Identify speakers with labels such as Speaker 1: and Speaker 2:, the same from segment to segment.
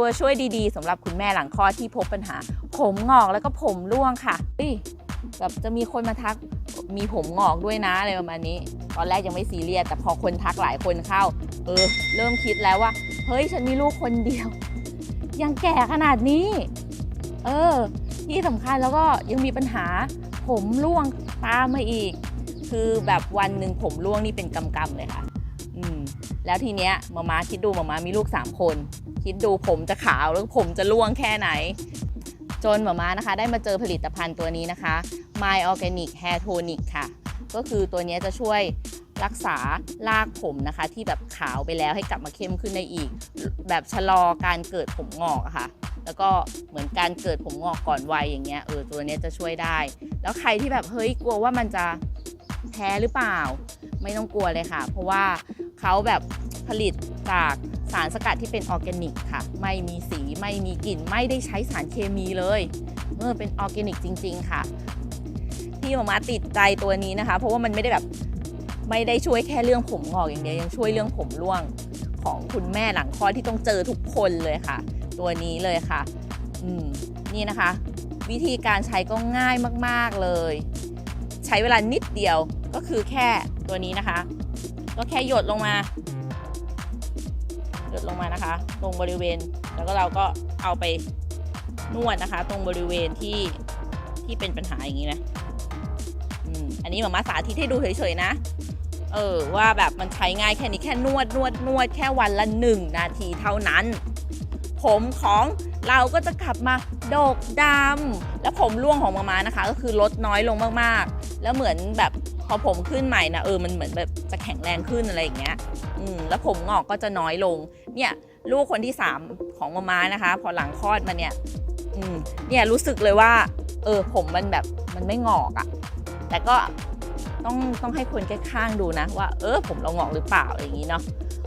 Speaker 1: ตัวช่วยดีๆสำหรับคุณแม่หลังคลอดที่พบปัญหา ผมงอกแล้วก็ผมร่วงค่ะเฮ้แบบจะมีคนมาทักมีผมงอกด้วยนะอะไรประมาณนี้ ตอนแรกยังไม่ซีเรียสแต่พอคนทักหลายคนเข้า เออ เริ่มคิดแล้วว่า เฮ้ยฉันมีลูกคนเดียว ยังแก่ขนาดนี้ เออ ที่สำคัญแล้วก็ยังมีปัญหา ผมร่วงตามมาอีก คือแบบวันหนึ่งผมร่วงนี่เป็นกำๆเลยค่ะ อืม แล้วทีเนี้ยมามาคิดดูมามามีลูก 3 คน คิดดูผมจะขาวแล้วผมจะร่วงแค่ไหน จนหมามานะคะ ได้มาเจอผลิตภัณฑ์ตัวนี้นะคะ My Organic Hair Tonic ค่ะ ก็คือตัวนี้จะช่วยรักษารากผมนะคะ ที่แบบขาวไปแล้วให้กลับมาเข้มขึ้นได้อีก แบบชะลอการเกิดผมงอกอะค่ะ แล้วก็เหมือนการเกิดผมงอกก่อนวัยอย่างเงี้ยเออตัวนี้จะช่วยได้ แล้วใครที่แบบเฮ้ยกลัวว่ามันจะแพ้หรือเปล่า ไม่ต้องกลัวเลยค่ะ เพราะว่าเขาแบบผลิตจาก สารสกัดที่เป็นออร์แกนิกค่ะ ไม่มีสีไม่มีกลิ่น ไม่ได้ใช้สารเคมีเลยเออเป็นออร์แกนิกจริง ๆ ค่ะ ที่หมามาติดใจตัวนี้นะคะ เพราะว่ามันไม่ได้แบบไม่ได้ช่วยแค่เรื่องผมงอกอย่างเดียวยังช่วยเรื่องผมร่วงของคุณแม่หลังคลอดที่ต้องเจอทุกคนเลยค่ะ ตัวนี้เลยค่ะ อืมนี่นะคะ วิธีการใช้ก็ง่ายมาก ๆเลย ใช้เวลานิดเดียวก็คือแค่ตัวนี้นะคะ ก็แค่หยดลงมา ดลงมานะคะ ตรงบริเวณ แล้วก็เราก็เอาไปนวดนะคะ ตรงบริเวณที่ที่เป็นปัญหาอย่างนี้นะอืมอันนี้หมามาสาธิตให้ดูเฉยๆนะ เออว่าแบบมันใช้ง่ายแค่นี้แค่นวดนวดนวดแค่วันละหนึ่งนาทีเท่านั้น ผมของเราก็จะกลับมาดกดำและผมร่วงของมามานะคะ ก็คือลดน้อยลงมากๆ แล้วเหมือนแบบ พอผมขึ้นใหม่นะเออมันเหมือนแบบจะแข็งแรงขึ้นอะไรอย่างเงี้ยอืมแล้วผมงอกก็จะน้อยลง เนี่ยลูกคนที่ 3 ของมามานะคะ พอหลังคลอดมาเนี่ยอืมเนี่ยรู้สึกเลยว่า เออผมมันแบบมันไม่งอกอะ่ะแต่ก็ต้องต้องให้คนใกล้ข้างดูนะ ว่า เออผมเรางอกหรือเปล่าอย่างนี้เนาะ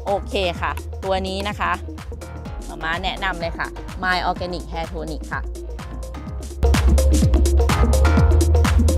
Speaker 1: โอเคค่ะ ตัวนี้นะคะมามาแนะนำเลยค่ะ My Organic Hair Tonic ค่ะ